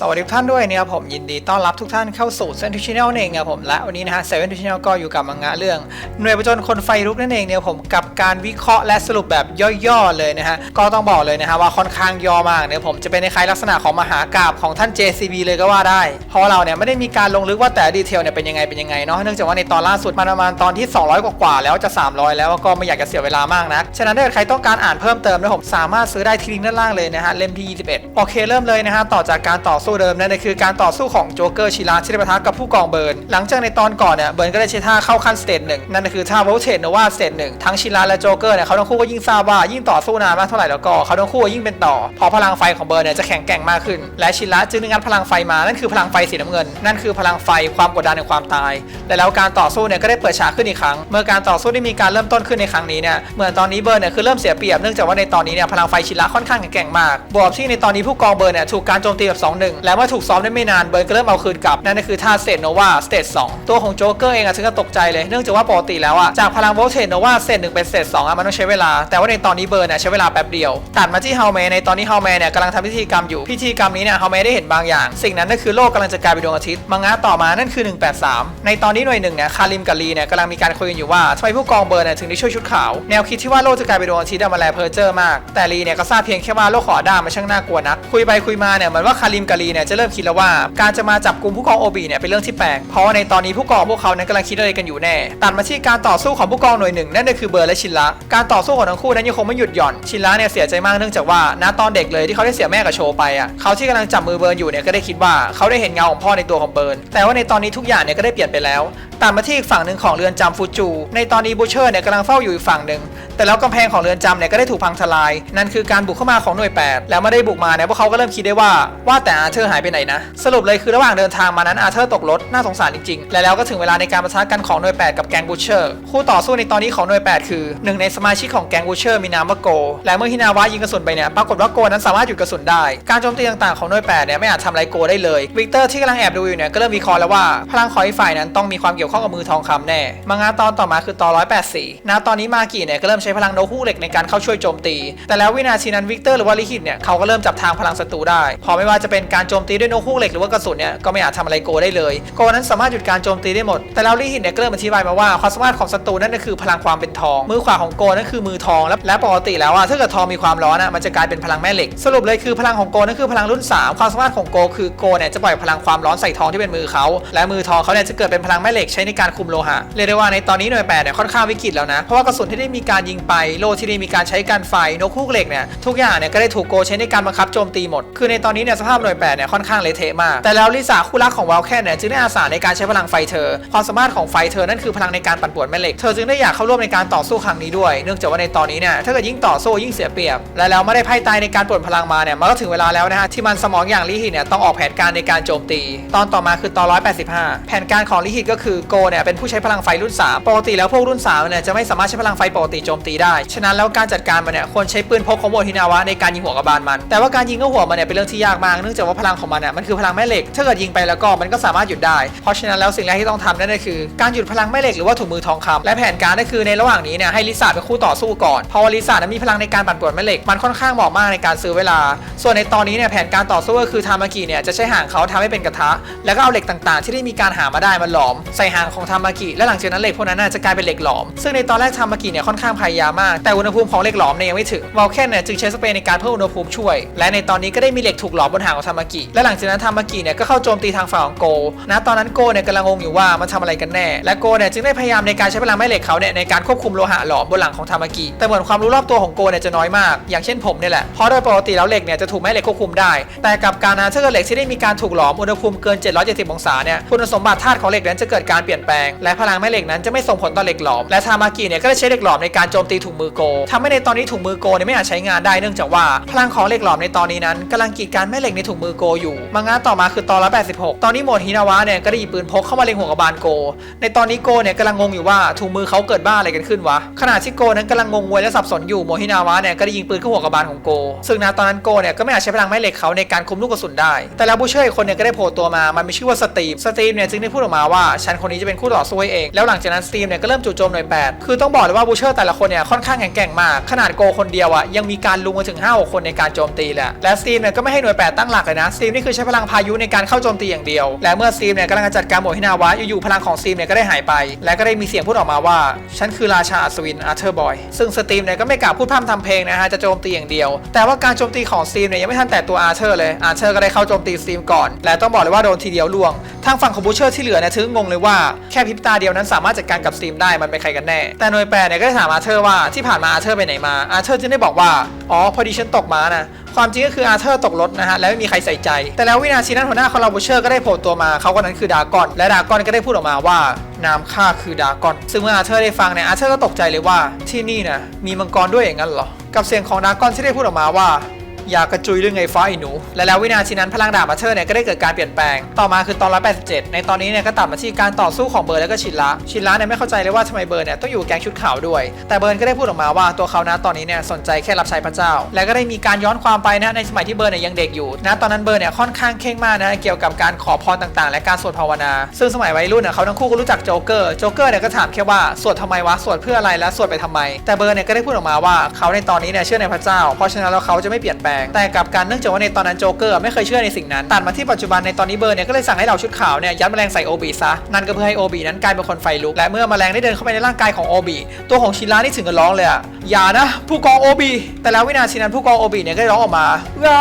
สวัสดีทุกท่านด้วยนะครับผมยินดีต้อนรับทุกท่านเข้าสู่เซนทูชแนลเองนะครับผมและวันนี้นะฮะเซเว่นทูชแนลก็อยู่กับมังงะเรื่อง หน่วยประจนคนไฟลุกนั่นเองเนี่ยผมกับการวิเคราะห์และสรุปแบบย่อๆเลยนะฮะก็ต้องบอกเลยนะฮะว่าค่อนข้างย่อมากเนี่ยผมจะเป็นในคล้ายลักษณะของมหากราบของท่าน JCB เลยก็ว่าได้ เพราะเราเนี่ยไม่ได้มีการลงลึกว่าแต่ดีเทลเนี่ยเป็นยังไงเป็นยังไงเนาะเนื่องจากว่าในตอนล่าสุดมันประมาณตอนที่ 200 กว่าๆแล้วจะ 300 แล้วก็ไม่อยากจะเสียเวลามากนักฉะนั้นถ้าใครต้องการอ่านเพิ่มเติมนะผมสามารถซื้อได้ที่ลิงก์ด้านล่างเลยนะฮะเล่มที่ 21โอเคเริ่มเลยนะฮะต่อจากการต่อสู้เดิมนั่นคือการต่อสู้ของโจ๊กเกอร์ชิระที่ได้ปะทะกับผู้กองเบิร์น หลังจากในตอนก่อนเนี่ยเบิร์นก็ได้ใช้ท่าเข้าขั้นสเตจหนึ่งนั่นคือท่าโวลเทนโนวาสเตจหนึ่งทั้งชิระและโจ๊กเกอร์เนี่ยเขาทั้งคู่ก็ยิ่งทราบว่ายิ่งต่อสู้นานมากเท่าไหร่แล้วก็เขาทั้งคู่ก็ยิ่งเป็นต่อพอพลังไฟของเบิร์นเนี่ยจะแข็งแกร่งมากขึ้น และชิระจึงได้งัดพลังไฟมานั่นคือพลังไฟสีน้ำเงิน นั่นคือพลังไฟความกดดันในความตาย และแล้วการต่อสู้เนี่ยก็ได้เปิดฉากขึ้นอีกครั้ง เมื่อการต่อสู้ได้มีการเริ่มต้นขึ้นในครั้งนี้เนี่ยเหมือนตอนนี้เบิร์นเนี่ยคือเริ่มเสียเปรียบเนื่องจากว่าในตอนนี้เนี่ยพลังไฟชิระค่อนข้างแข็งแกร่งมากบวกที่ในตอนนี้ผู้กองเบิร์นเนี่ยถูกการโจมตีแบบ2 1และเมื่อถูกซ้อมได้ไม่นานเบิร์นก็เริ่มเอาคืนกลับนั่นก็คือท่าสเตทโนวาสเตท2ตัวของโจ๊กเกอร์เองอะถึงกับตกใจเลยเนื่องจากว่าปกติแล้วอะจากพลังโวลเทนโนวาสเตทหนึ่งเป็นสเตทสองอะมันต้องใช้เวลา แต่ว่าในตอนนี้เบิร์นเนี่ยใช้เวลาแป๊บเดียวตัดมาที่เฮลแมนในตอนนี้เฮลแมนเนี่ยกำลังทำพิธีกรรมอยู่พิธีกรรมนี้เนี่ยเฮลแมนได้เห็นบางอย่าง สิ่งนั้นก็คือโลกกำลังจะกลายเป็นดวงอาทิตย์มังงะต่อมานั่นคือ 183 ในตอนนี้หน่วยหนึ่งเนี่ยคาริมกับลีเนี่ยกำลังมีการคุยกันอยู่ว่าทำไมผู้กองเบิร์นเนี่ยถึงได้ช่วยชุดขาวแนวคิดที่ว่าโลกจะกลายเป็นดวงอาทิตย์อะมันแลเพอร์เจอร์มากแต่ลีเนี่ยก็ทราบเพียงแค่ว่าโลกขอด้ามันช่างน่ากลัวนักคุยไปคุยมาเนี่ยเหมือนว่าคาริมกับลีเนี่ยจะเริ่มคิดแล้วว่าการจะมาจับกลุ่มผู้กองโอบีเนี่ยเป็นเรื่องที่แปลกเพราะว่าในตอนนี้ผู้กองพวกเขานั้นกำลังคิดอะไรกันอยู่แน่ตัดมาที่การต่อสู้ของผู้กองหน่วยหนึ่งนั่นก็คือเบิร์ดและชินละการต่อสู้ของทั้งคู่นั้นยังคงไม่หยุดหย่อนชินละเนี่ยเสียใจมากเนื่องจากว่าณตอนเด็กเลยที่เขาได้เสียแม่กับโชไปอะเขาที่กำลังจับมือเบิร์นอยู่เนี่ยก็ได้คิดว่าเขาได้เห็นเงาของพ่อในตัวของเบิร์นแต่ว่าในตอนนี้ทุกอย่างเนี่ยก็ได้เปลี่ยนไปแล้ว ตัดมาที่อีกฝั่งหนึ่งของเรือนจำฟูจู ในตอนนี้บูเชอร์เนี่ยกำลังเฝ้าอยู่อีกฝั่งหนึ่ง แต่แล้วกำแพงของเรือนจำเนี่ยก็ได้ถูกพังทลาย นั่นคือการบุกเข้ามาของหน่วย 8 แล้วไม่ได้บุกมาเนี่ยพวกเขาก็เริ่มคิดได้ว่าว่าแต่อาเธอร์หายไปไหนนะ สรุปเลยคือระหว่างเดินทางมานั้นอาเธอร์ตกรถน่าสงสารจริงๆ และแล้วก็ถึงเวลาในการประทะกันของหน่วย 8 กับแก๊งบูเชอร์คู่ต่อสู้ในตอนนี้ของหน่วย 8 คือหนึ่งในสมาชิกของแก๊งบูเชอร์มีนามว่าโก และเมื่อฮินาวะยิงกระสุนไปเนี่ยปรากฏว่าโกนั้นสามารถหยุดกระสุนได้ การโจมตีต่างๆของหน่วย 8 เนี่ยไม่อาจทำอะไรโกได้เลยวิกเตอร์ที่กำลังแอบดูอยู่เนี่ยก็เริ่มวิเคราะห์แล้วว่าพลังของอีกฝ่ายนั้นต้องมีความเกี่ยวข้องกับมือทองคำแน่ มังงะตอนต่อมาคือตอน 184 ณ ตอนนี้มากิเนี่ยก็เริ่มใช้พลังโนฮูเหล็กในการเข้าช่วยโจมตี แต่แล้ววินาทีนั้นวิกเตอร์หรือว่าลิขิตเนี่ยเขาก็เริ่มจับทางพลังศัตรูได้ พอไม่ว่าจะเป็นการโจมตีด้วยโนฮูเหล็กหรือว่ากระสุนเนี่ยก็ไม่อาจทำอะไรโกได้เลย โกนั้นสามารถหยุดการโจมตีได้หมด แต่แล้วลิขิตเนี่ยก็เริ่มอธิบายมาว่าความสามารถของศัตรูนั่นก็คือพลังความเป็นทอง มือขวาของโกนั่นคือมือทองและและปกติแล้วอะถ้าเกิดทองมีความร้อนอะมันจะกลายเป็นพลังแม่เหล็ก สรุปเลยคือพลังของโกนั่นคือพลังรุ่น 3 ความสามารถของโกคือโกเนี่ยจะปล่อยพลังความร้อนใส่ทองที่เป็นมือเขาและมือทองเขาเนี่ยจะเกิดเป็นพลังแม่เหล็กใช้ในการคุมโลหะเรียกได้ว่าในตอนนี้หน่วยแปดเนี่ยค่อนข้างวิกฤตแล้วนะ เพราะว่ากระสุนที่ได้มีการยิงไปโลที่ได้มีการใช้การไฟนกฮูกเหล็กเนี่ยทุกอย่างเนี่ยก็ได้ถูกโกใช้ในการบังคับโจมตีหมด คือในตอนนี้เนี่ยสภาพหน่วยแปดเนี่ยค่อนข้างเละเทะมาก แต่แล้วลิซ่าคู่รักของวาลแคนเนี่ยจึงได้อาสาในการใช้พลังไฟเธอ ความสามารถของไฟเธอนั่นคือพลังในการปั่นป่วนแม่เหล็ก เธอจึงได้อยากเข้าร่วมในการต่อสู้ครั้งนี้ด้วย เนื่องจากว่าในตอนนี้เนี่ยถ้าเกิดยิ่งต่อสู้ยิ่งเสียเปรียบ และแล้วไม่ได้ไพ่ตายในการป่วนพลังมาเนี่ยมันก็ถึงเวลาแล้วนะฮะที่มันสมองอย่างลิฮิตเนี่ยต้องออกแผนการในการโจมตี ตอนต่อมาคือตอน 185 แผนการของลิฮิตก็คือโกเนี่ยเป็นผู้ใช้พลังไฟรุ่น 3 ปกติแล้วพวกรุ่น3เนี่ยจะไม่สามารถใช้พลังไฟปกติโจมตีได้ ฉะนั้นแล้วการจัดการมันเนี่ยควรใช้ปืนพกของโมฮินาวะในการยิงหัวกระบาลมัน แต่ว่าการยิงเข้าหัวมันเนี่ยเป็นเรื่องที่ยากมาก เนื่องจากว่าพลังของมันเนี่ยมันคือพลังแม่เหล็ก ถ้าเกิดยิงไปแล้วก็มันก็สามารถหยุดได้ เพราะฉะนั้นแล้วสิ่งแรกที่ต้องทำนั่นก็คือการหยุดพลังแม่เหล็กหรือว่าถุงมือทองคำและแผนการก็คือในระหว่างนี้เนี่ยให้ลิซ่าเป็นคู่ต่อสู้ก่อนเพราะว่าลิซ่านั้นมีพลังในการปั่นป่วนแม่เหล็กมันค่อนข้างเหมาะมากในการซื้อเวลา ส่วนในตอนนี้เนี่ยแผนการต่อสู้ก็คือทามากิเนี่ยจะใช้หางเขาทำให้เป็นกระทะ แล้วก็เอาเหล็กต่างๆ ที่ได้มีการหามาได้มาหลอมใส่หางของทามากิและหลังจากนั้นเหล็กพวกนั้นน่ะจะกลายเป็นเหล็กหลอม ซึ่งในตอนแรกทามากิเนี่ยค่อนข้างพยายามมาก แต่อุณหภูมิของเหล็กหลอมเนี่ยยังไม่ถึงวอลแคนเนี่ยจึงใช้สเปรย์ในการเพิ่มอุณหภูมิช่วย และในตอนนี้ก็ได้มีเหล็กถูกหลอมบนหางของทามากิและหลังจากนั้นทามากิเนี่ยก็เข้าโจมตีทางฝั่งของโกนะตอนนั้นโกเนี่ยกำลังงงอยู่ว่ามันทำอะไรกันแน่ และโกเนี่ยจึงได้พยายามในการใช้พลังแม่เหล็กเขาเนี่ยในการควบคุมโลหะหลอมบนหลังของทามากิแต่เหมือนความรู้รอบตัวของโกเนี่ยจะน้อยมาก อย่างเช่นผมเนี่ยแหละเพราะโดยปกติแล้วเหล็กเนี่ยจะถูกแม่เหล็กควบคุมได้ แต่กับการนะถ้าเกิดเหล็กที่ได้มีการถูกหลอมอุณหภูมิเกิน 770 องศาเนี่ยคุณสมบัติธาตุของเหล็กนั้นจะเกิดการเปลี่ยนแปลง และพลังแม่เหล็กนั้นจะไม่ส่งผลต่อเหล็กหลอม และทามากิเนี่ยก็ได้ใช้เหล็กหลอมในการโจมตีถุงมือโกทำให้ในตอนนี้ถุงมือโกเนี่ยไม่อาจใช้งานได้เนื่องจากว่า พลังของเหล็กหลอมในตอนนี้นั้นกำลังกีดกันแม่เหล็กในถุงมือโกอยู่ มังงะต่อมาคือตอนละ86 ตอนนี้โหมดฮินาวะเนี่ยก็ได้หยิบปืนพกเข้ามาเล็งหัวกระบาลโก ในตอนนี้โกเนี่ยกำลังงงอยู่ว่าถุงมือเขาเกิดบ้าอะไรกันขึ้นวะขณะที่โกนั้นกำลังงงงวยและสับสนอยู่โมฮินาวะเนี่ยก็ได้ยิงปืนเข้าหัวกระบาลของโก ซึ่งนะตอนนั้นโกเนี่ยก็ไม่อาจใช้พลังแม่เหล็กเขาในการคุมลูกกระสุนได้ แต่แล้วผู้ช่วยอีกคนเนี่ยก็ได้โผล่ตัวมา มันมีชื่อว่าสตีฟ สตีฟเนี่ยจึงได้พูดออกมาว่าฉันคนนี้นี้จะเป็นคู่ต่อสู้ให้เองแล้วหลังจากนั้นสตีมเนี่ยก็เริ่มจู่โจมหน่วยแปดคือต้องบอกเลยว่าบูเชอร์แต่ละคนเนี่ยค่อนข้างแข็งแกร่งมากขนาดโกคนเดียวอะยังมีการลุมมาถึง5 6คนในการโจมตีแหละและสตีมเนี่ยก็ไม่ให้หน่วยแปดตั้งหลักเลยนะสตีมนี่คือใช้พลังพายุในการเข้าโจมตีอย่างเดียว และเมื่อสตีมเนี่ยกำลังจัดการโมฮินาวะอยู่ๆพลังของสตีมเนี่ยก็ได้หายไป และก็ได้มีเสียงพูดออกมาว่าฉันคือราชาอัศวินอาร์เธอร์บอยซึ่งสตีมเนี่ยก็ไม่กล่าวพูดพร่ำทำเพลงนะฮะจะโจมตีอย่างเดียว แต่ว่าการโจมตีของสตีมเนี่ยยังไม่ทันแต่ตัวอาร์เธอร์เลยอาร์เธอร์ก็ได้เข้าโจมตีสตีมก่อน และต้องบอกเลยว่าโดนทีเดียวล่วงทางฝั่งของบูเชอร์ที่เหลือเนี่ยถึงงงเลยว่าแค่พริบตาเดียวนั้นสามารถจัดการกับสตีมได้มันเป็นใครกันแน่ แต่หน่วยแปดเนี่ยก็ได้ถามอาร์เธอร์ว่าที่ผ่านมาอาเธอร์ไปไหนมาอาเธอร์จึงได้บอกว่าอ๋อพอดีฉันตกม้านะความจริงก็คืออาร์เธอร์ตกรถนะฮะแล้วไม่มีใครใส่ใจ แต่แล้ววินาทีนั้นหัวหน้าของเราบูเชอร์ก็ได้โผล่ตัวมาเขาคนนั้นคือดากอนและดากอนก็ได้พูดออกมาว่านามข้าคือดากอน ซึ่งเมื่ออาร์เธอร์ได้ฟังเนี่ยอาร์เธอร์ก็ตกใจเลยว่าที่นี่นะมีมังกรด้วยอย่างนั้นเหรอกับเสียงของดากอนที่ได้พูดออกมาว่า อยากกระจุยเรื่องไงฟ้าไอ้หนู และแล้ววินาทีนั้นพลังดาบอาเธอร์เนี่ยก็ได้เกิดการเปลี่ยนแปลง ต่อมาคือตอน187ในตอนนี้เนี่ยก็ตัดมาที่การต่อสู้ของเบิร์นแล้วก็ชินละชินละเนี่ยไม่เข้าใจเลยว่าทำไมเบิร์นเนี่ยต้องอยู่แก๊งชุดขาวด้วย แต่เบิร์นก็ได้พูดออกมาว่าตัวเขานะตอนนี้เนี่ยสนใจแค่รับใช้พระเจ้า และก็ได้มีการย้อนความไปนะในสมัยที่เบิร์นเนี่ยยังเด็กอยู่นะตอนนั้นเบิร์นเนี่ยค่อนข้างเข่งมากนะเกี่ยวกับการขอพรต่างๆ และการสวดภาวนา ซึ่งสมัยวัยรุ่นเนี่ยเขาทั้งคู่ก็รู้จักโจ๊กเกอร์โจ๊กเกอร์เนี่ยก็ถามแค่ว่าสวดทำไมวะสวดเพื่ออะไรและสวดไปทำไม แต่เบิร์นเนี่ยก็ได้พูดออกมาว่าเขาในตอนนี้เนี่ยเชื่อในพระเจ้า เพราะฉะนั้นแล้วเขาจะไม่เปลี่ยนแปลงแต่กับกันเนื่องจากว่าในตอนนั้นโจ๊กเกอร์ไม่เคยเชื่อในสิ่งนั้นตัดมาที่ปัจจุบันในตอนนี้เบิร์เนี่ยก็เลยสั่งให้เราชุดขาวเนี่ยยัดแมลงใส่โอบีซะนั่นก็เพื่อให้โอบีนั้นกลายเป็นคนไฟลุกและเมื่อแมลงได้เดินเข้าไปในร่างกายของโอบีตัวของชินรานี่ถึงกับร้องเลยอะอย่านะ ผู้กองโอบีแต่แล้ววินาทีนั้นผู้กองโอบีเนี่ยก็ร้องออกมาว้า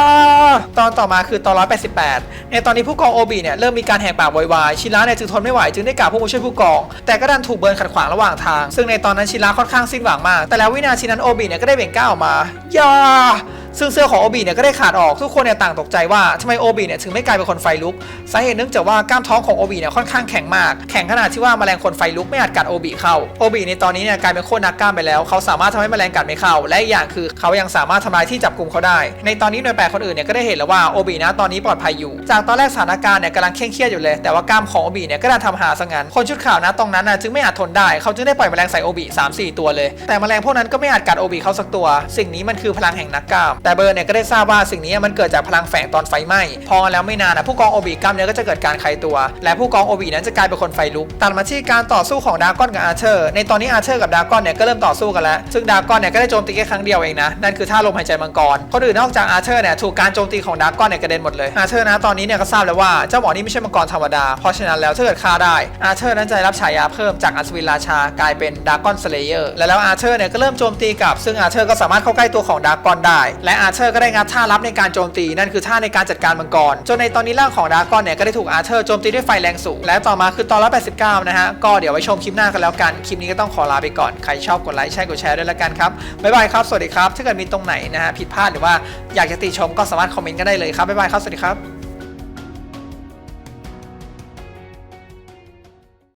ตอนต่อมาคือตอน 188 ในตอนนี้ผู้กองโอบีเนี่ยเริ่มมีการแหกปากวายชินราเนี่ยจึงทนไม่ไหวจึงได้กล่าวพวกมาช่วยผู้กองแต่ก็ดันถูกเบิร์นขัดขวางระหว่างทาง ซึ่งในตอนนั้นชินราค่อนข้างสิ้นหวังมาก แต่แล้ววินาทีนั้นโอบีเนี่ยก็ได้เบ่งก้าวออกมาอย่า ซึ่งเสื้อของโอบีเนี่ยก็ได้ขาดออกทุกคนเนี่ยต่างตกใจว่าทำไมโอบีเนี่ยถึงไม่กลายเป็นคนไฟลุกสาเหตุเนื่องจากว่ากล้ามท้องของโอบีเนี่ยค่อนข้างแข็งมาก แข็งขนาดที่ว่าแมลงคนไฟลุกไม่อาจกัดโอบีเข้าโอบีในตอนนี้เนี่ยกลายเป็นโคตรนักกล้ามไปแล้ว เขาสามารถทำให้แมลงกัดไม่เข้า และอีกอย่างคือเขายังสามารถทำลายที่จับกลุ่มเขาได้ ในตอนนี้หน่วยแปดคนอื่นเนี่ยก็ได้เห็นแล้วว่าโอบีนะตอนนี้ปลอดภัยอยู่ จากตอนแรกสถานการณ์เนี่ยกำลังเคร่งเครียดอยู่เลย แต่ว่ากล้ามของโอบีเนี่ยก็ไดันทำหาซะงั้นคนชุดขาวนะตรงนั้นนะจึงไม่อาจทนได้เขาจึงได้ปล่อยแมลงใส่โอบีสามสี่ตัวเลย แต่แมลงพวกนั้นก็ไม่อาจกัดโอบีเขาสักตัว สิ่งนี้มันคือพลังแห่งนักกล้ามแต่เบอร์เนี่ยก็ได้ทราบว่าสิ่งนี้มันเกิดจากพลังแฝงตอนไฟไหม้พอแล้วไม่นานนะผู้กองโอบีกล้ามเนื้อก็จะเกิดการคลายตัว และผู้กองโอบีนั้นจะกลายเป็นคนไฟลุกตัดมาที่การต่อสู้ของดาร์กอนกับอาร์เธอร์ในตอนนี้อาร์เธอร์กับดาร์กอนเนี่ยก็เริ่มต่อสู้กันแล้วซึ่งดาร์กอนเนี่ยก็ได้โจมตีแค่ครั้งเดียวเองนะนั่นคือท่าลมหายใจมังกรคนอื่นนอกจากอาร์เธอร์เนี่ยถูกการโจมตีของดาร์กอนเนี่ยกระเด็นหมดเลยอาร์เธอร์นะตอนนี้เนี่ยก็ทราบแล้วว่าเจ้าหมอนี่ไม่ใช่มังกรธรรมดาเพราะฉะนั้นแล้วถ้าเกิดฆ่าได้อาร์เธอร์นั้นจะรับฉายาเพิ่มจากอัศวินราชากลายเป็นดากอนสเลเยอร์และแล้วอาร์เธอร์เนี่ยก็เริ่มโจมตีกลับซึ่งอาร์เธอร์ก็สามารถเข้าใกล้ตัวของดากอนได้และอาร์เธอร์ก็ได้งัดท่าลับในการโจมตีนั่นคือท่าในการจัดการมังกร จนในตอนนี้ร่างของดากอนเนี่ยก็ได้ถูกอาร์เธอร์โจมตีด้วยไฟแรงสูง และต่อมาคือตอน189 นะฮะ ก็เดี๋ยวไว้ชมคลิปหน้ากันแล้วกัน คลิปนี้ก็ต้องขอลาไปก่อน ใครชอบกดไลค์แชร์กดแชร์ด้วยละกันครับ บ๊ายบายครับ สวัสดีครับ ถ้าเกิดมีตรงไหนนะฮะผิดพลาดหรือว่าอยากจะติชมก็สามารถคอมเมนต์กันได้เลยครับ บ๊ายบายครับ สวัสดีครับ